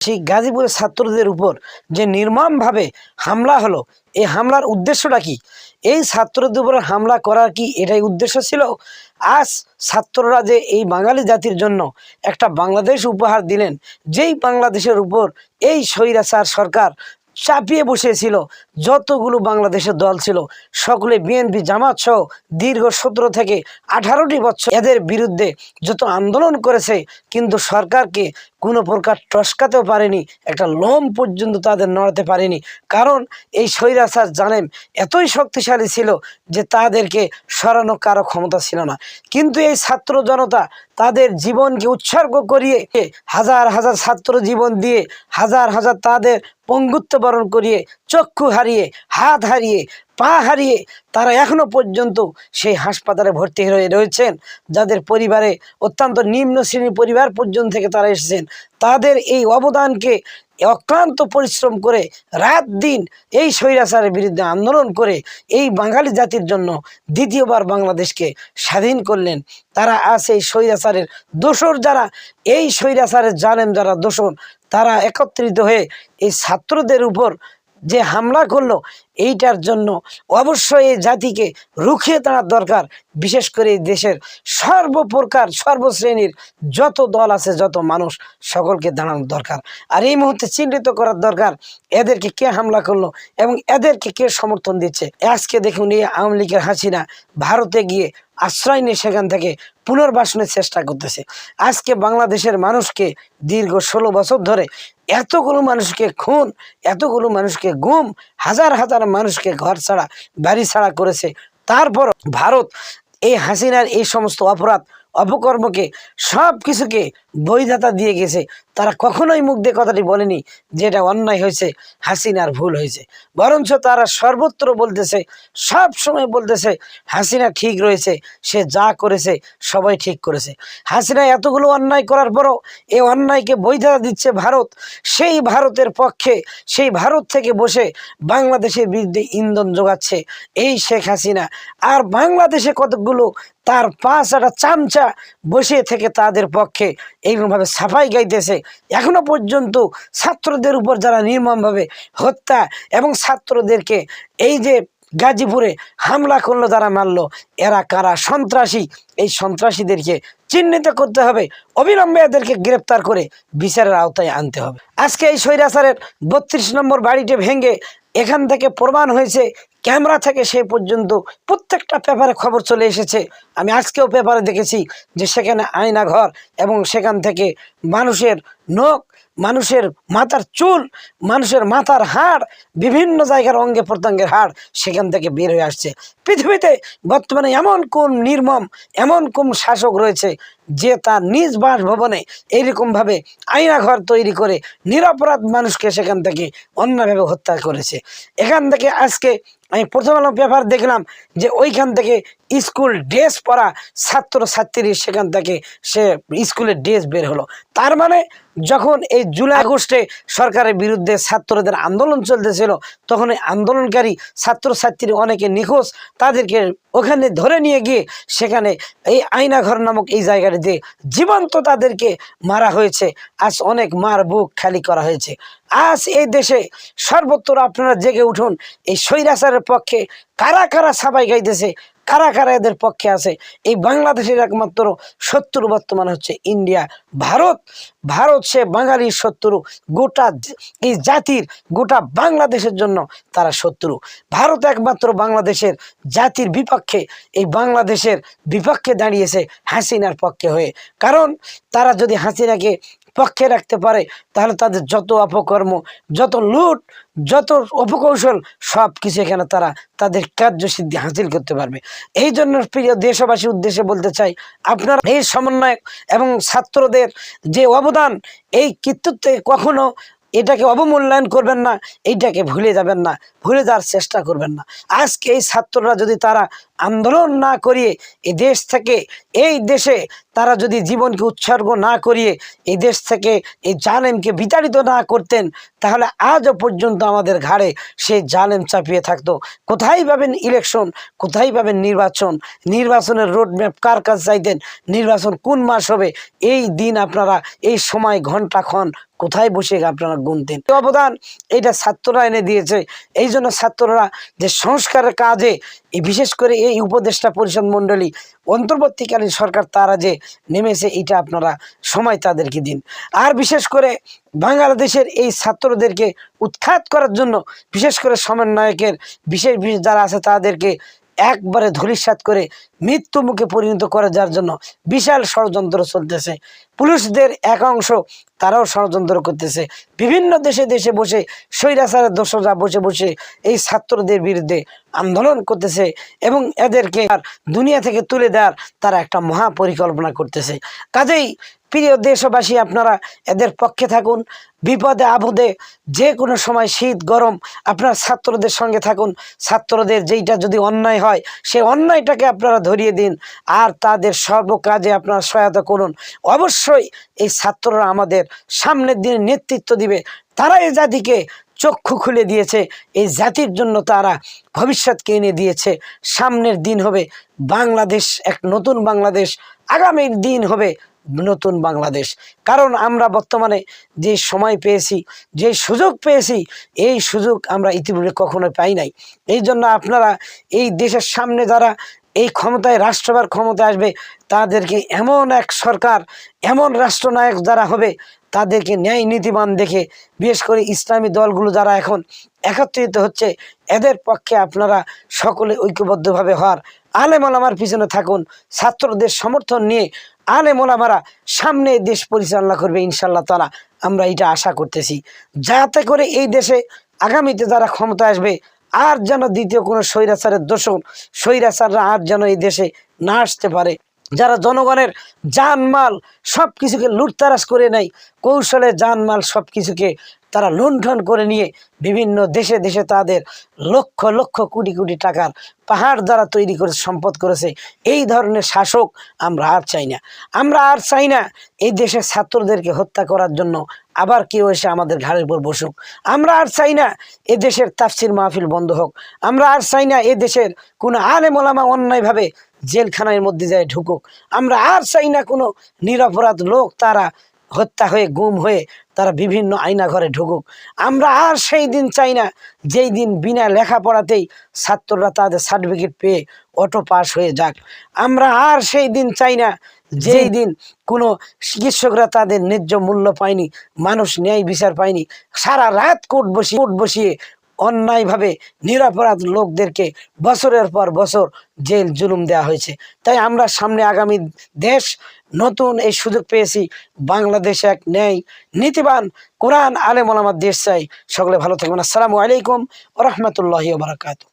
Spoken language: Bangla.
সেই গাজীপুরের ছাত্রদের উপর যে নির্মমভাবে হামলা হলো, এই হামলার উদ্দেশ্যটা কি? এই ছাত্রদের উপর হামলা করার কি এটাই উদ্দেশ্য ছিল? আজ ছাত্ররা যে এই বাঙালি জাতির জন্য একটা বাংলাদেশ উপহার দিলেন, যেই বাংলাদেশের উপর এই স্বৈরাচার সরকার চাপিয়ে বসেছিল যতগুলো বাংলাদেশের দল ছিল, সকলে বিএনপি জামাত সহ দীর্ঘ সতেরো থেকে আঠারোটি বছর এদের বিরুদ্ধে যত আন্দোলন করেছে, কিন্তু সরকারকে কোনো প্রকার টসকাতেও পারেনি, একটা লোম পর্যন্ত তাদের নড়াতে পারেনি। কারণ এই স্বৈরাচার জানেন, এতই শক্তিশালী ছিল যে তাদেরকে সরানো কারও ক্ষমতা ছিল না। কিন্তু এই ছাত্র জনতা তাদের জীবনকে উৎসর্গ করিয়ে, হাজার হাজার ছাত্র জীবন দিয়ে, হাজার হাজার তাদের পঙ্গুত্ব বরণ করিয়ে চক্ষু হারিয়ে হাত হারিয়ে, পা হারিয়ে তারা এখনও পর্যন্ত সেই হাসপাতালে ভর্তি হয়ে রয়েছেন। যাদের পরিবারে অত্যন্ত নিম্ন শ্রেণির পরিবার পর্যন্ত থেকে তারা এসেছেন, তাদের এই অবদানকে অক্লান্ত পরিশ্রম করে রাত দিন এই স্বৈরাচারের বিরুদ্ধে আন্দোলন করে এই বাঙালি জাতির জন্য দ্বিতীয়বার বাংলাদেশকে স্বাধীন করলেন। তারা আজ এই স্বৈরাচারের দোসর যারা, এই স্বৈরাচারের জানেন যারা দোসর তারা একত্রিত হয়ে এই ছাত্রদের উপর যে হামলা করল এইটার জন্য অবশ্যই এই জাতিকে রুখিয়ে দাঁড়ার দরকার, বিশেষ করে দেশের সর্বপ্রকার, সর্বশ্রেণীর যত দল আছে, যত মানুষ, সকলকে দাঁড়ানোর দরকার। আর এই মুহূর্তে চিহ্নিত করার দরকার, এদেরকে কে হামলা করল এবং এদেরকে কে সমর্থন দিচ্ছে? আজকে দেখুন এই আওয়ামী লীগের হাসিনা ভারতে গিয়ে আশ্রয় নিয়ে সেখান থেকে পুনর্বাসনের চেষ্টা করতেছে। আজকে বাংলাদেশের মানুষকে দীর্ঘ ষোলো বছর ধরে এতগুলো মানুষকে খুন, এতগুলো মানুষকে গুম, হাজার হাজার মানুষকে ঘর ছাড়া, বাড়ি ছাড়া করেছে। তারপর ভারত এই হাসিনার এই সমস্ত অপরাধ, অপকর্মকে সব কিছুকে বৈধতা দিয়ে গেছে। তারা কখনোই মুখ দিয়ে কথাটি বলেনি যে এটা অন্যায় হয়েছে, হাসিনার ভুল হয়েছে। বরঞ্চ তারা সর্বত্র বলতেছে, সব সময় বলতেছে, হাসিনা ঠিক রয়েছে, সে যা করেছে সবাই ঠিক করেছে। হাসিনা এতগুলো অন্যায় করার পরও এ অন্যায়কে বৈধতা দিচ্ছে ভারত। সেই ভারতের পক্ষে, সেই ভারত থেকে বসে বাংলাদেশের বিরুদ্ধে ইন্ধন যোগাচ্ছে এই শেখ হাসিনা। আর বাংলাদেশে কতগুলো তার পাঁচ একটা চামচা বসে থেকে তাদের পক্ষে এইরকমভাবে সাফাই গাইতেছে। এখনও পর্যন্ত ছাত্রদের উপর যারা নির্মমভাবে হত্যা এবং ছাত্রদেরকে এই যে গাজীপুরে হামলা করল, যারা মারলো, এরা কারা সন্ত্রাসী? এই সন্ত্রাসীদেরকে চিহ্নিত করতে হবে অবিলম্বে এদেরকে গ্রেপ্তার করে বিচারের আওতায় আনতে হবে। আজকে এই স্বৈরাচারের বত্রিশ নম্বর বাড়িটি ভেঙে এখান থেকে প্রমাণ হয়েছে ক্যামেরা থেকে সেই পর্যন্ত প্রত্যেকটা পেপারে খবর চলে এসেছে। আমি আজকেও পেপারে দেখেছি যে সেখানে আয়না ঘর এবং সেখান থেকে মানুষের নখ, মানুষের মাথার চুল, মানুষের মাথার হাড়, বিভিন্ন জায়গার অঙ্গে প্রত্যঙ্গের হাড় সেখান থেকে বের হয়ে আসছে। পৃথিবীতে বর্তমানে এমন কোন নির্মম, এমন কোন শাসক রয়েছে যে তার নিজ বাসভবনে এইরকমভাবে আয়না ঘর তৈরি করে নিরপরাধ মানুষকে সেখান থেকে অন্যভাবে হত্যা করেছে। এখান থেকে আজকে আমি প্রথম আলো পেপার দেখলাম যে ওইখান থেকে স্কুল ড্রেস পরা ছাত্র ছাত্রী সেখান থেকে সে স্কুলের ড্রেস বের হলো। তার মানে যখন এই জুলাই আগস্টে সরকারের বিরুদ্ধে ছাত্রদের আন্দোলন চলতেছিল তখন এই আন্দোলনকারী ছাত্রছাত্রী অনেকে নিখোঁজ, তাদেরকে ওখানে ধরে নিয়ে গিয়ে সেখানে এই আয়নাঘর নামক এই জায়গাটিতে জীবন্ত তাদেরকে মারা হয়েছে, আজ অনেক মার বুক খালি করা হয়েছে। আজ এই দেশে সর্বত্র আপনারা জেগে উঠুন, এই স্বৈরাচারের পক্ষে কারা কারা সাবাই গাইতেছে কারা কারা এদের পক্ষে আছে। এই বাংলাদেশের একমাত্র শত্রু বর্তমান হচ্ছে ইন্ডিয়া। ভারত ভারত সে বাঙালির শত্রু। গোটা এই জাতির, গোটা বাংলাদেশের জন্য তারা শত্রু। ভারত একমাত্র বাংলাদেশের জাতির বিপক্ষে, এই বাংলাদেশের বিপক্ষে দাঁড়িয়েছে হাসিনার পক্ষে হয়ে। কারণ তারা যদি হাসিনাকে পক্ষে রাখতে পারে, তাহলে তাদের যত অপকর্ম, যত লুট, যত অপকৌশল, সব কিছু এখানে তারা তাদের কার্যসিদ্ধি হাসিল করতে পারবে। এই জন্য প্রিয় দেশবাসীর উদ্দেশ্যে বলতে চাই, আপনার এই সমন্বয়ক এবং ছাত্রদের যে অবদান, এই কৃতিত্বে কখনো এটাকে অবমূল্যায়ন করবেন না এইটাকে ভুলে যাবেন না, ভুলে যাওয়ার চেষ্টা করবেন না। আজকে এই ছাত্ররা যদি তারা আন্দোলন না করিয়ে এই দেশ থেকে, এই দেশে তারা যদি জীবনকে উৎসর্গ না করিয়ে এই দেশ থেকে এই জালেমকে বিতাড়িত না করতেন, তাহলে আজও পর্যন্ত আমাদের ঘাড়ে সেই জালেম চাপিয়ে থাকতো। কোথায় পাবেন ইলেকশন কোথায় পাবেন নির্বাচন? নির্বাচনের রোড ম্যাপ কার কাছে চাইতেন? নির্বাচন কোন মাস হবে? এই দিন আপনারা, এই সময় ঘণ্টা ক্ষণ কোথায় বসে আপনারা গুনতেন? অবদান এটা ছাত্ররা এনে দিয়েছে। এই জন্য ছাত্ররা যে সংস্কারের কাজে বিশেষ করে এই উপদেষ্টা পরিষদ মণ্ডলী, অন্তর্বর্তীকালীন সরকার তারা যে নেমেছে এটা আপনারা সময় তাদেরকে দিন। আর বিশেষ করে বাংলাদেশের এই ছাত্রদেরকে উৎখাত করার জন্য বিশেষ করে সমন্বয়কের, বিশেষ বিশেষ যারা আছে তাদেরকে একবারে ধূলিসাৎ করে মৃত্যু মুখে পরিণত করে যার জন্য বিশাল ষড়যন্ত্র চলতেছে। পুলিশদের এক অংশ তারাও ষড়যন্ত্র করতেছে। বিভিন্ন দেশে দেশে বসে স্বৈরাচারের দোষরা বসে বসে এই ছাত্রদের বিরুদ্ধে আন্দোলন করতেছে এবং এদেরকে আর দুনিয়া থেকে তুলে দেওয়ার তারা একটা মহা পরিকল্পনা করতেছে। কাজেই প্রিয় দেশবাসী, আপনারা এদের পক্ষে থাকুন। বিপদে, আপদে যে কোনো সময় শীত, গরম, আপনার ছাত্রদের সঙ্গে থাকুন। ছাত্রদের যেইটা যদি অন্যায় হয়, সেই অন্যায়টাকে আপনারা ধরিয়ে দিন আর তাদের সর্বকাজে আপনারা সহায়তা করুন। অবশ্যই এই ছাত্ররা আমাদের সামনের দিনে নেতৃত্ব দিবে। তারা এই জাতিকে চক্ষু খুলে দিয়েছে। এই জাতির জন্য তারা ভবিষ্যৎকে এনে দিয়েছে। সামনের দিন হবে বাংলাদেশ, এক নতুন বাংলাদেশ। আগামীর দিন হবে নতুন বাংলাদেশ। কারণ আমরা বর্তমানে যে সময় পেয়েছি, যে সুযোগ পেয়েছি, এই সুযোগ আমরা ইতিপূর্বে কখনো পাই নাই। এই জন্য আপনারা এই দেশের সামনে যারা এই ক্ষমতায়, রাষ্ট্রবার ক্ষমতায় আসবে, তাদেরকে এমন এক সরকার, এমন রাষ্ট্রনায়ক যারা হবে, তাদেরকে ন্যায় নীতিবান দেখে, বিশেষ করে ইসলামী দলগুলো যারা এখন একত্রিত হচ্ছে, এদের পক্ষে আপনারা সকলে ঐক্যবদ্ধভাবে হওয়ার আলেম আমার পিছনে থাকুন, ছাত্রদের সমর্থন নিয়ে আলেম ওলামারা সামনে দেশ পরিচালনা করবে ইনশাল্লাহ তালা আমরা এটা আশা করতেছি। যাতে করে এই দেশে আগামীতে যারা ক্ষমতা আসবে আর যেন দ্বিতীয় কোনো স্বৈরাচারের দোষণ, স্বৈরাচাররা আর যেন এই দেশে না আসতে পারে। যারা জনগণের জানমাল সব কিছুকে লুটতারাস করে নেয়, কৌশলে জানমাল সব কিছুকে তারা লুণ্ঠন করে নিয়ে বিভিন্ন দেশে দেশে তাদের লক্ষ লক্ষ কোটি কোটি টাকার পাহাড় দ্বারা তৈরি করে, সম্পদ করেছে। এই ধরনের শাসক আমরা আর চাই না। আমরা আর চাই না এই দেশের ছাত্রদেরকে হত্যা করার জন্য আবার কেউ এসে আমাদের ঘাড়ের উপর বসুক। আমরা আর চাই না এ দেশের তাফসির মাহফিল বন্ধ হোক। আমরা আর চাই না এ দেশের কোনো আলে মোলামা অন্যায়ভাবে জেলখানার মধ্যে যায় ঢুকুক। আমরা আর চাই না কোনো নিরপরাধ লোক তারা হত্যা হয়ে, গুম হয়ে তারা বিভিন্ন আয়না ঘরে ঢুকুক। আমরা আর সেই দিন চাই না যেই দিন বিনা লেখাপড়াতেই ছাত্ররা তাদের সার্টিফিকেট পেয়ে অটো পাস হয়ে যাক। আমরা আর সেই দিন চাই না যেই দিন কোনো চিকিৎসকরা তাদের ন্যায্য মূল্য পায়নি, মানুষ ন্যায় বিচার পায়নি, সারা রাত কোর্ট বসিয়ে কোর্ট বসিয়ে অন্যায়ভাবে নিরাপরাধ লোকদেরকে বছরের পর বছর জেল জুলুম দেওয়া হয়েছে। তাই আমরা সামনে আগামী দেশ নতুন এই সুযোগ পেয়েছি। বাংলাদেশ এক ন্যায় নীতিবান কোরআন আলেম ওলামার দেশ চাই। সকলে ভালো থাকবেন। আসসালামু আলাইকুম রহমতুল্লাহ বারাকাতু